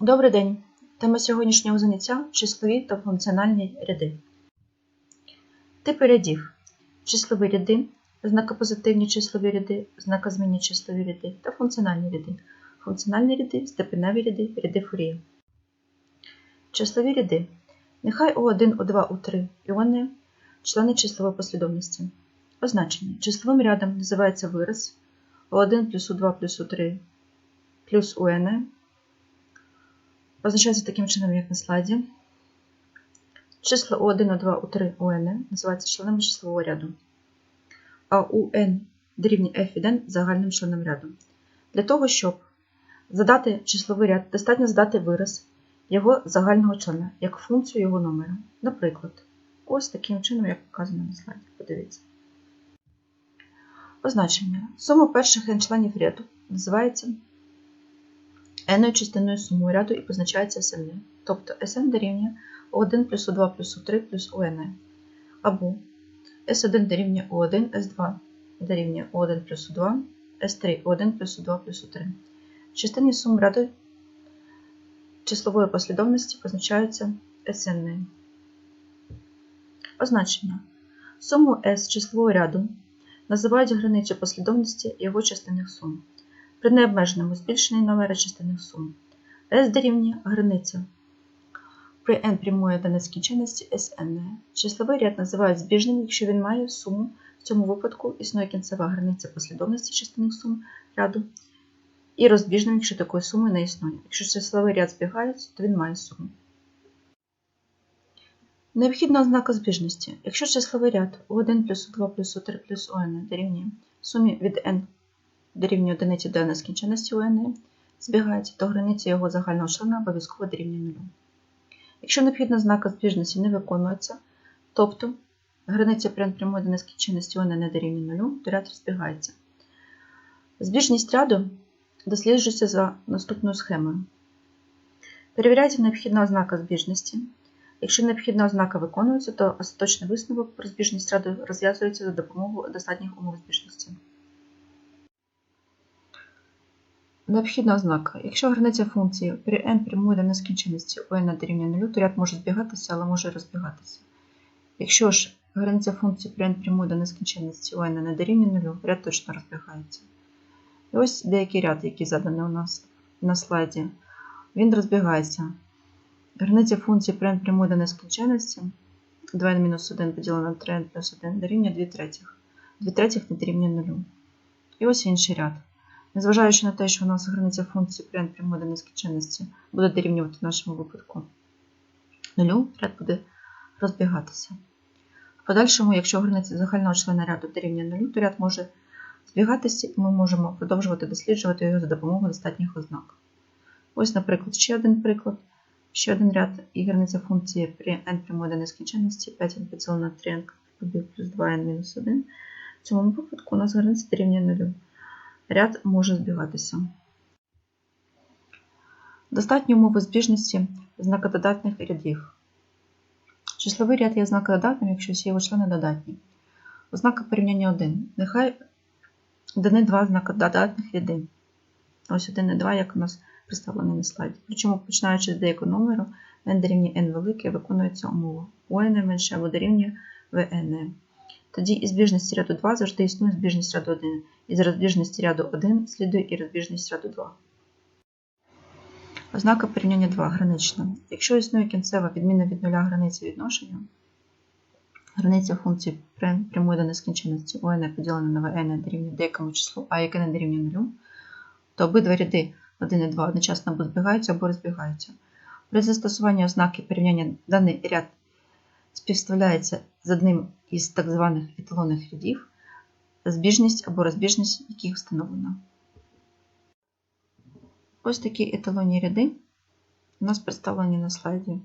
Добрий день! Тема сьогоднішнього заняття числові та функціональні ряди. Типи рядів: числові ряди, знакопозитивні числові ряди, знакозмінні числові ряди та функціональні ряди. Функціональні ряди, степеневі ряди, ряди Фур'є. Числові ряди. Нехай У1, У2, У3 іони члени числової послідовності. Означення. Числовим рядом називається вираз У1 плюс У2 плюс У3 плюс УН позначається таким чином, як на слайді. Числа У1, У2, У3, УН називаються членами числового ряду, а УН дорівнює F від N загальним членом ряду. Для того, щоб задати числовий ряд, достатньо задати вираз його загального члена, як функцію його номера. Наприклад, ось таким чином, як показано на слайді. Подивіться. Означення. Сума перших n членів ряду називається n частиною сумою ряду і позначається SN. Тобто SN дорівнює 1 плюс У2 плюс У3 плюс УН. Або S1 дорівнює У1, S2 дорівнює У1 плюс У2, S3 У1 плюс У2 плюс У3. Частини сум ряду числової послідовності позначаються SN. Означення. Суму S числового ряду називають границю послідовності його частинних сум при необмеженому збільшенні номера частинних сум. S дорівнює границя при n прямої до нескінченності Sn. Числовий ряд називають збіжним, якщо він має суму. В цьому випадку існує кінцева границя послідовності частинних сум ряду, і розбіжним, якщо такої суми не існує. Якщо числовий ряд збігається, то він має суму. Необхідна ознака збіжності. Якщо числовий ряд У1 плюс У2 плюс У3 плюс УН дорівнює сумі від n дорівнює одиниці до нескінченності УН, збігається, то границя його загального члена обов'язково дорівнює нулю. Якщо необхідна ознака збіжності не виконується, тобто границя прям прямої до нескінченності УН не дорівнює нулю, то ряд розбігається. Збіжність ряду досліджується за наступною схемою. Перевіряється необхідна ознака збіжності. Якщо необхідна ознака виконується, то остаточний висновок про збіжність ряду розв'язується за допомогою достатніх умов збіжності. Необхідна ознака. Якщо границя функції при n прямує до нескінченності у n дорівнює 0, то ряд може збігатися, але може розбігатися. Якщо ж границя функції при n прямує до нескінченності у n дорівнює 0, ряд точно розбігається. І ось деякий ряд, який заданий у нас на слайді, він розбігається. Границя функції при n прямує до нескінченності 2n-1 поділено на 3n плюс 1 дорівнює 2 третіх. 2 третіх не дорівнює 0. І ось інший ряд. Незважаючи на те, що у нас границя функції n прямої до нескінченності буде дорівнювати нашому випадку 0, ряд буде розбігатися. В подальшому, якщо границя загального члена ряду дорівнює 0, то ряд може збігатися, і ми можемо продовжувати досліджувати його за допомогою достатніх ознак. Ось, наприклад, ще один приклад. Ще один ряд і границя функції при n прямої до нескінченності 5n поділено на 3n плюс 2n мінус 1. В цьому випадку у нас границя дорівнює 0. Ряд може збігатися. Достатні умови збіжності знакододатних рядів. Числовий ряд є знакододатним, якщо всі його члени додатні. Ознака порівняння 1. Нехай дані два знакододатних ряди. Ось 1 і 2, як у нас представлено на слайді. Причому, починаючи з деякого номеру, n дорівнює n велике, виконується умова. У n менше або дорівнює vn. Тоді із збіжності ряду 2 завжди існує збіжність ряду 1. Із розбіжності ряду 1 слідує і розбіжність ряду 2. Ознака порівняння 2 гранична. Якщо існує кінцева відмінна від нуля границя відношення, границя функції прямої до нескінченності n поділена на vn дорівнює деякому числу, а яке не дорівнює нулю, то обидва ряди 1 і 2 одночасно або збігаються або розбігаються. При застосуванні ознаки порівняння даний ряд співставляється з одним із так званих еталонних рядів, збіжність або розбіжність яких встановлена. Ось такі еталонні ряди у нас представлені на слайді.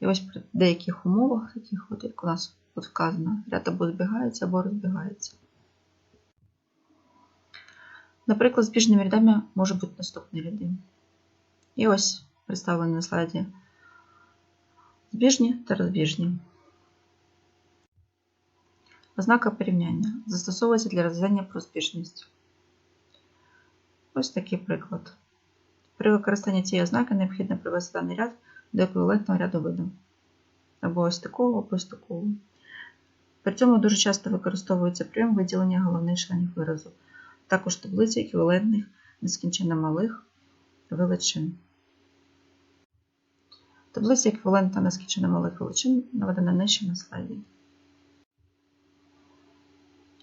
І ось при деяких умовах, таких от, як у нас тут вказано, ряд або збігається, або розбігається. Наприклад, збіжними рядами можуть бути наступні ряди. І ось представлені на слайді збіжні та розбіжні. Ознака порівняння застосовується для розв'язання про збіжність. Ось такий приклад. При використанні цієї ознаки необхідно привести даний ряд до еквівалентного ряду виду. Або ось такого, або ось такого. При цьому дуже часто використовується прийом виділення головних членів виразу, також таблиці еквівалентних нескінченно малих величин. Таблиця еквівалентна нескінченно малих величин наведена нижче на слайді.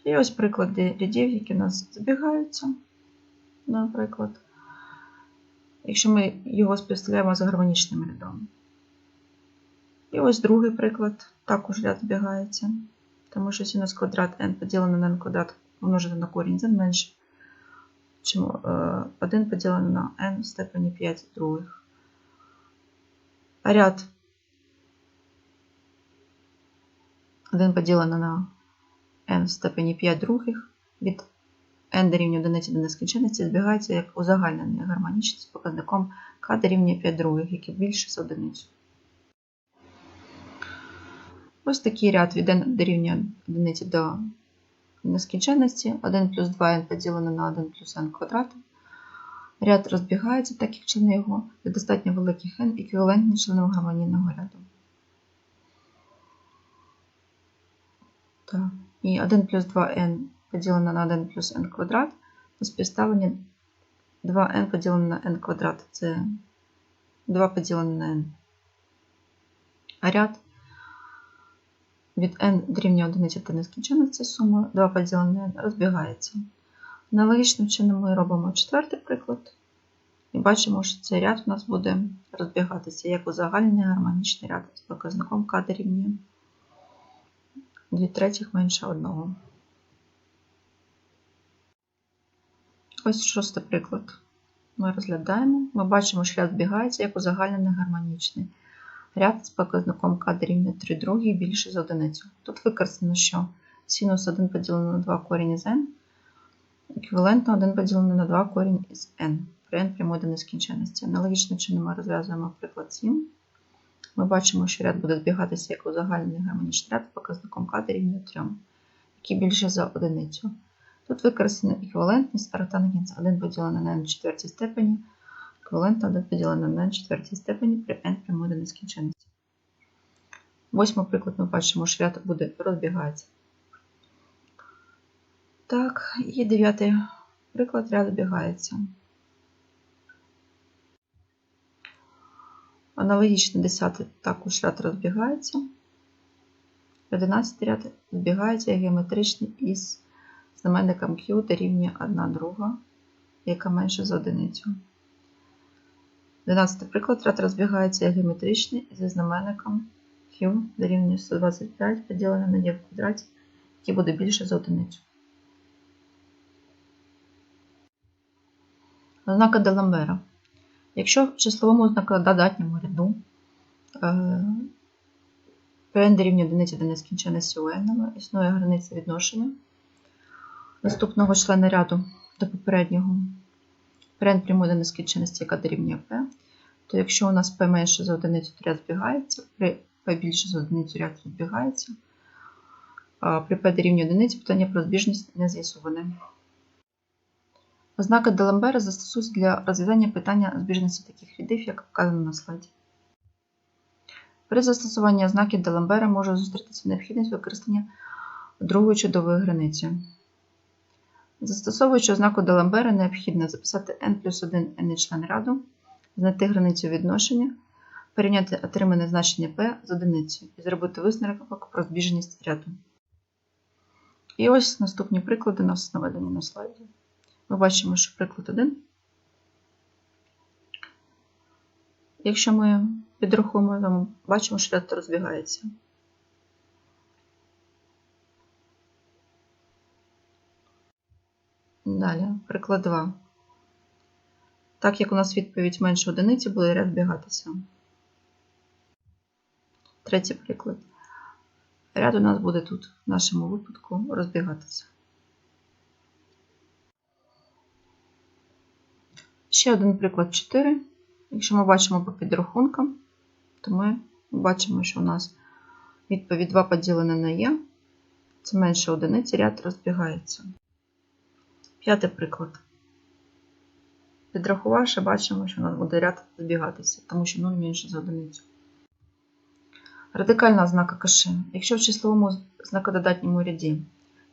І ось приклади рядів, які у нас збігаються. Наприклад, якщо ми його співставляємо з гармонічним рядом. І ось другий приклад, також ряд збігається, тому що синус квадрат n поділений на n квадрат помножити на корінь n менше, чим 1 поділений на n в степені 5 других. Ряд 1 поділений на n в степені 5 других від n дорівнює 1 до нескінченності збігається як узагальнений гармонічний з показником k дорівнює 5 других, який більше за одиницю. Ось такий ряд від n дорівнює 1 до нескінченності. 1 плюс 2n поділено на 1 плюс n квадрат. Ряд розбігається, так як члени його від достатньо великих n еквівалентні членам гармонійного ряду. Так. І 1 плюс 2n поділено на 1 плюс n квадрат. У співставленні 2n поділено на n квадрат. Це 2 поділено на n. А ряд від n дорівнює 1 до нескінченності суми 2 поділене на n розбігається. Аналогічним чином ми робимо четвертий приклад. І бачимо, що цей ряд у нас буде розбігатися як узагальнений гармонічний ряд з показником k дорівнює 2 третіх менше 1. Ось шостий приклад. Ми розглядаємо. Ми бачимо, що ряд збігається як узагальнений гармонічний. Ряд з показником k дорівнює 3 другий більше за одиницю. Тут використано, що синус 1 поділений на 2 корінь із n еквівалентно 1 поділений на 2 корінь із n. При n прямої до нескінченності. Аналогічним чином ми розв'язуємо приклад 7. Ми бачимо, що ряд буде збігатися як узагальнений гармонічний ряд з показником k дорівнює 3, який більше за одиницю. Тут використана еквівалентність аротангенс 1 поділений на n четвертій степені, еквівалентно 1 поділений на n четвертій степені при n прямої до нескінченності. Восьмий приклад ми бачимо, що ряд буде розбігатися. Так, і дев'ятий приклад ряд збігається. Аналогічно 10 також ряд розбігається. 11 ряд збігається геометричний із знаменником Q дорівнює 1 друга, яка менше за одиницю. 12 приклад ряд розбігається геометричний зі знаменником Q дорівнює 125 поділене на є в квадраті, який буде більше за одиницю. Ознака Деламбера. Якщо в числовому знакододатньому ряду Pn дорівнює одиниці до нескінченності у n існує границя відношення наступного члена ряду до попереднього. Pn прямує до нескінченності, яка дорівнює P, то якщо у нас P менше за одиницю, то ряд збігається, при P більше за одиницю ряд розбігається, а при P дорівнює одиниці питання про збіжність не з'ясоване. Ознака Деламбера застосується для розв'язання питання збіжності таких рядів, як вказано на слайді. При застосуванні ознаки Деламбера може зустрітися необхідність використання другої чудової границі. Застосовуючи ознаку Деламбера, необхідно записати n плюс 1 n член ряду, знайти границю відношення, порівняти отримане значення p з одиницею і зробити висновок про збіжність ряду. І ось наступні приклади у нас наведені на слайді. Ми бачимо, що приклад 1. Якщо ми підрахуємо, ми бачимо, що ряд розбігається. Далі, приклад 2. Так як у нас відповідь менше одиниці, буде ряд збігатися. Третій приклад. Ряд у нас буде тут, в нашому випадку, розбігатися. Ще один приклад 4. Якщо ми бачимо по підрахункам, то ми бачимо, що у нас відповідь 2 поділене на Є. Це менше одиниці, ряд розбігається. П'ятий приклад. Підрахувавши, бачимо, що у нас буде ряд збігатися, тому що 0 менше за одиницю. Радикальна ознака каши. Якщо в числовому знакододатньому ряді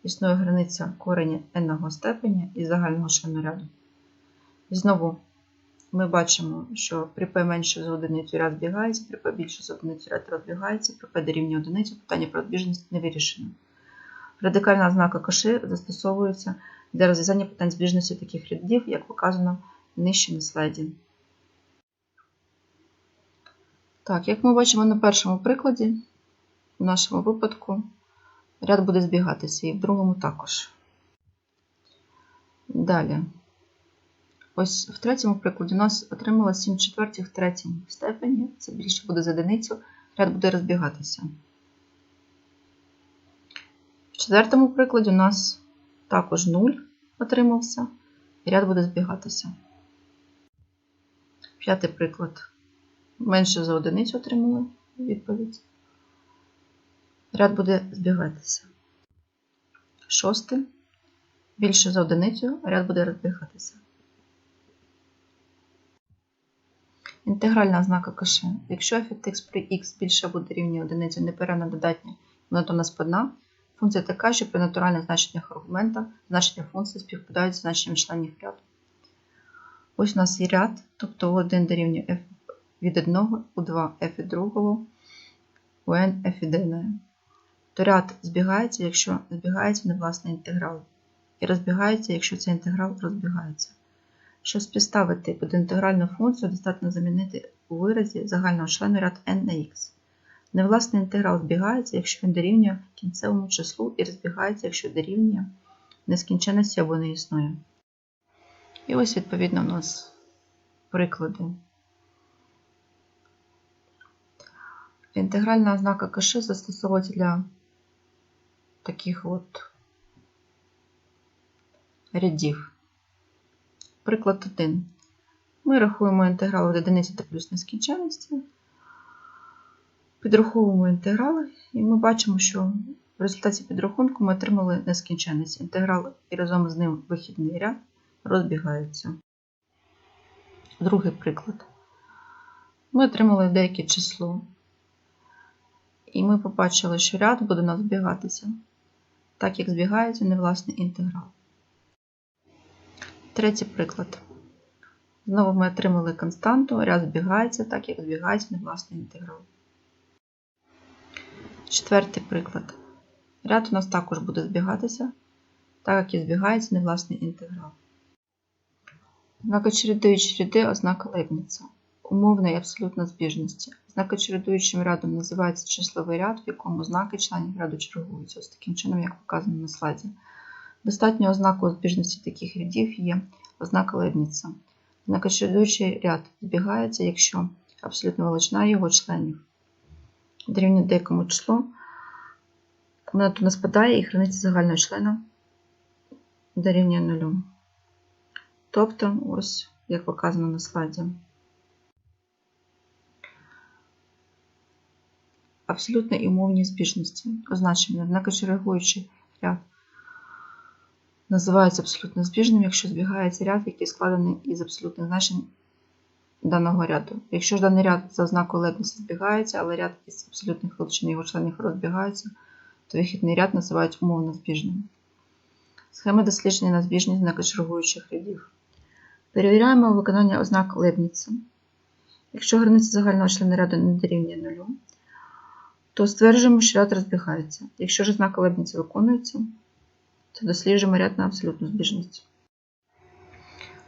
існує границя корення n степеня і загального члену ряду, знову ми бачимо, що при p менше за одиницю ряд збігається, при p більше за одиницю ряд розбігається, при p дорівнює одиницю питання про збіжність не вирішено. Радикальна ознака каши застосовується для розв'язання питань збіжності таких рядів, як показано нижче на слайді. Так, як ми бачимо на першому прикладі, в нашому випадку ряд буде збігатися і в другому також. Далі. Ось в третьому прикладі у нас отрималось 7 четвертих в третій степені, це більше буде з одиницю, ряд буде розбігатися. В четвертому прикладі у нас також 0 отримався, ряд буде збігатися. П'ятий приклад. Менше за одиницю отримали відповідь. Ряд буде збігатися. Шостий. Більше за одиницю ряд буде розбігатися. Інтегральна ознака каши. Якщо f при x більше буде рівня одиниці непарівно додатня, вона то у нас функція така, що при натуральних значеннях аргумента значення функції співпадають з значенням членів ряду. Ось у нас є ряд, тобто у1 дорівнює f від 1, у 2 f від 2, у n f від 1. То ряд збігається, якщо збігається невласний інтеграл. І розбігається, якщо цей інтеграл розбігається. Щоб співставити під інтегральну функцію, достатньо замінити у виразі загального члену ряд n на x. Невласний інтеграл збігається, якщо він дорівнює кінцевому числу, і розбігається, якщо дорівнює нескінченності або не існує. І ось, відповідно, у нас приклади. Інтегральна ознака каши застосовується для таких от рядів. Приклад 1. Ми рахуємо інтеграл від одиниці та плюс нескінченності. Підраховуємо інтеграли, і ми бачимо, що в результаті підрахунку ми отримали нескінченність. Інтеграл і разом з ним вихідний ряд розбігаються. Другий приклад. Ми отримали деяке число. І ми побачили, що ряд буде у нас збігатися, так як збігається невласний інтеграл. Третій приклад. Знову ми отримали константу, ряд збігається, так як збігається невласний інтеграл. Четвертий приклад. Ряд у нас також буде збігатися, так як і збігається невласний інтеграл. Знакочередуючі ряди ознака Лейбница. Умовна і абсолютна збіжності. Знакочередуючим рядом називається числовий ряд, в якому знаки членів ряду чергуються, ось таким чином, як показано на слайді. Достатньо ознакою збіжності таких рядів є ознака Лейбница. Знакочередуючий ряд збігається, якщо абсолютна величина його членів дорівнює деякому числу, вона тут не спадає і храниться загального члена дорівнює нулю. Тобто, ось, як показано на слайді. Абсолютно і умовні збіжності. Означення, знакочерегуючий ряд називається абсолютно збіжним, якщо збігається ряд, який складений із абсолютних значень даного ряду. Якщо ж даний ряд за ознакою Лейбница збігається, але ряд із абсолютних величин його членів розбігається, то вихідний ряд називають умовно збіжним. Схема дослідження на збіжність знакочергуючих рядів. Перевіряємо виконання ознак Лейбница. Якщо границя загального члена ряду не дорівнює нулю, то стверджуємо, що ряд розбігається. Якщо ж ознак Лейбница виконується, то досліджуємо ряд на абсолютну збіжність.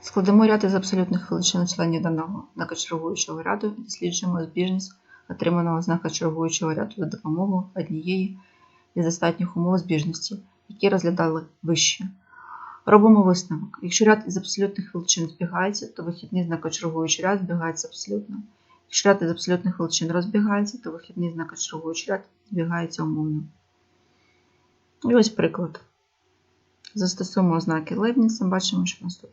Складемо ряд із абсолютних величин членів даного знакочергуючого ряду і досліджуємо збіжність отриманого знака чергуючого ряду за допомогою однієї із достатніх умов збіжності, які розглядали вище. Робимо висновок. Якщо ряд із абсолютних величин збігається, то вихідний знакочергуючий ряд збігається абсолютно. Якщо ряд із абсолютних величин розбігається, то вихідний знакочергуючий ряд збігається умовно. І ось приклад. Застосуємо ознаки Лейбніца, бачимо, що у нас тут.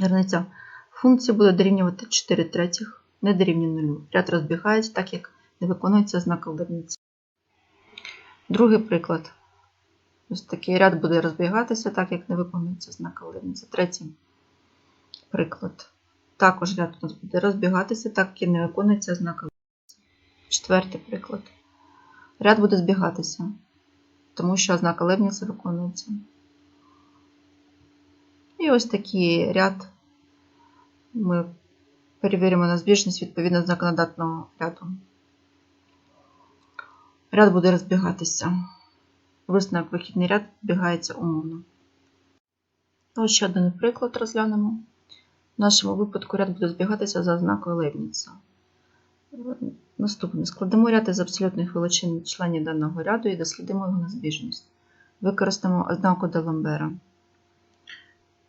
Границя функції буде дорівнювати 4 третіх, не дорівнює 0. Ряд розбігається, так як не виконується ознака Лейбніца. Другий приклад. Ось такий ряд буде розбігатися, так як не виконується ознака Лейбніца. Третій. приклад. Також ряд у нас буде розбігатися, так як не виконується ознака. Четвертий приклад. Ряд буде збігатися, тому що ознака Лебніца виконується. І ось такий ряд ми перевіримо на збіжність відповідно законодатного ряду. Ряд буде розбігатися. Висновок вихідний ряд збігається умовно. Ось ще один приклад розглянемо. В нашому випадку ряд буде збігатися за ознакою Лебніца. Наступне. Складемо ряд із абсолютних величин членів даного ряду і дослідимо його на збіжність. Використаємо ознаку Деламбера.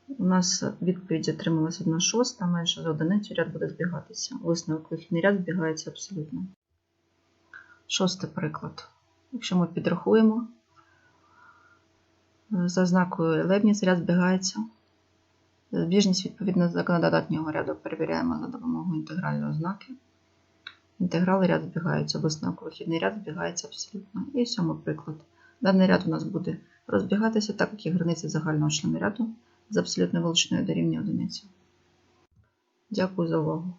У нас відповідь отрималась 1 шоста, менше за одиницю ряд буде збігатися. Висновок вихідний ряд збігається абсолютно. Шостий приклад. Якщо ми підрахуємо, за ознакою Лебніц ряд збігається. Збіжність відповідно законодатнього ряду перевіряємо за допомогою інтегральної ознаки. Інтеграли ряд збігаються, висновок вихідний ряд збігається абсолютно. І сьомий приклад. Даний ряд у нас буде розбігатися, так як і границя загального члена ряду з абсолютною величиною дорівнює одиниці. Дякую за увагу.